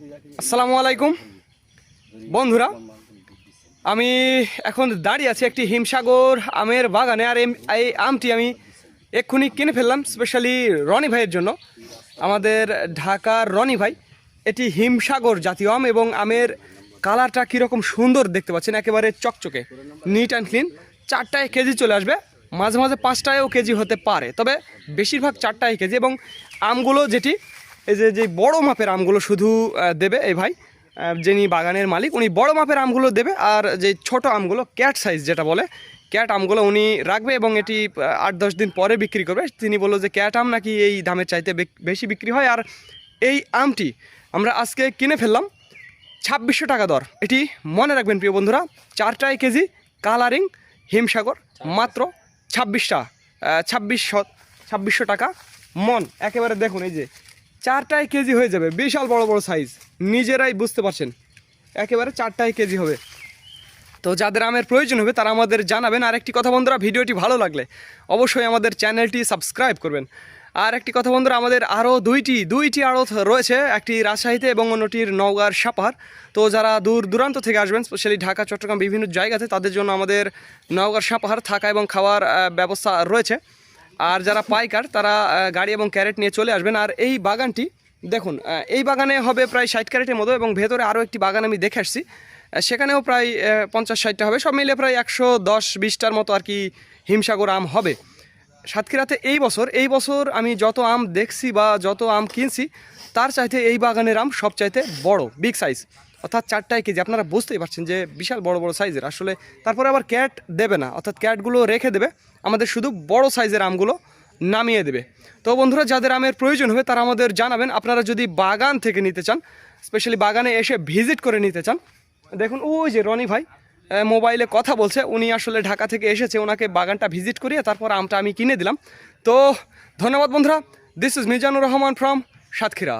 আসসালামু আলাইকুম। বন্ধুরা, আমি এখন দাঁড়িয়ে আছি একটি হিমসাগর আমের বাগানে, আর এই আমটি আমি এক্ষুনি কিনে ফেললাম স্পেশালি রনি ভাইয়ের জন্য। আমাদের ঢাকার রনি ভাই, এটি হিমসাগর জাতীয় আম এবং আমের কালারটা কীরকম সুন্দর দেখতে পাচ্ছেন, একেবারে চকচকে নিট অ্যান্ড ক্লিন চারটায় কেজি চলে আসবে, মাঝে মাঝে পাঁচটায়ও কেজি হতে পারে, তবে বেশিরভাগ চারটায় কেজি এবং আমগুলো যেটি এই যে যে বড় মাপের আমগুলো শুধু দেবে এই ভাই যিনি বাগানের মালিক, উনি বড় মাপের আমগুলো দেবে, আর যে ছোট আমগুলো ক্যাট সাইজ যেটা বলে ক্যাট আমগুলো উনি রাখবে এবং এটি আট দশ দিন পরে বিক্রি করবে। তিনি বলল যে ক্যাট আম নাকি এই দামের চাইতে বেশি বিক্রি হয়? আর এই আমটি আমরা আজকে কিনে ফেললাম, ছাব্বিশশো টাকা দর। এটি মনে রাখবেন প্রিয় বন্ধুরা, চারটায় কেজি, কালারিং, হিমসাগর, মাত্র ছাব্বিশটা ছাব্বিশশো ছাব্বিশশো টাকা মন। একেবারে দেখুন, এই যে চারটায় কেজি হয়ে যাবে, বিশাল বড় বড় সাইজ নিজেরাই বুঝতে পারছেন, একেবারে চারটায় কেজি হবে। তো যাদের আমের প্রয়োজন হবে, তারা আমাদের জানাবেন। আর একটি কথা বন্ধুরা, ভিডিওটি ভালো লাগলে অবশ্যই আমাদের চ্যানেলটি সাবস্ক্রাইব করবেন। আর একটি কথা বন্ধুরা, আমাদের আরও দুইটি দুইটি আড়ত রয়েছে, একটি রাজশাহীতে এবং অন্যটির নওগাঁর সাপাহার। তো যারা দূর দূরান্ত থেকে আসবেন, স্পেশালি ঢাকা, চট্টগ্রাম, বিভিন্ন জায়গাতে, তাদের জন্য আমাদের নওগাঁর সাপাহার থাকা এবং খাওয়ার ব্যবস্থা রয়েছে। আর যারা পাইকার, তারা গাড়ি এবং ক্যারেট নিয়ে চলে আসবেন। আর এই বাগানটি, দেখুন এই বাগানে হবে প্রায় ষাট ক্যারেটের মতো এবং ভেতরে আরও একটি বাগান আমি দেখে আসছি। সেখানেও প্রায় পঞ্চাশ ষাটটা হবে। সব মিলে প্রায় একশো দশ, বিশটার মতো আর কি হিমসাগর আম হবে। সাতক্ষীরাতে এই বছর এই বছর আমি যত আম দেখছি বা যত আম কিনছি, তার চাইতে এই বাগানের আম সবচাইতে বড় বিগ সাইজ অর্থাৎ চারটায় কেজি। আপনারা বুঝতেই পারছেন যে বিশাল বড় বড় সাইজের আসলে তারপরে আবার ক্যাট দেবে না। অর্থাৎ ক্যাটগুলো রেখে দেবে। আমাদের শুধু বড় সাইজের আমগুলো নামিয়ে দেবে। তো বন্ধুরা, যাদের আমের প্রয়োজন হবে, তারা আমাদের জানাবেন। আপনারা যদি বাগান থেকে নিতে চান স্পেশালি বাগানে এসে ভিজিট করে নিতে চান, দেখুন, ওই যে রনি ভাই মোবাইলে কথা বলছে। উনি আসলে ঢাকা থেকে এসেছে, ওনাকে বাগানটা ভিজিট করিয়ে তারপর আমটা আমি কিনে দিলাম। তো ধন্যবাদ বন্ধুরা। This is Mizanur Rahman from Satkhira.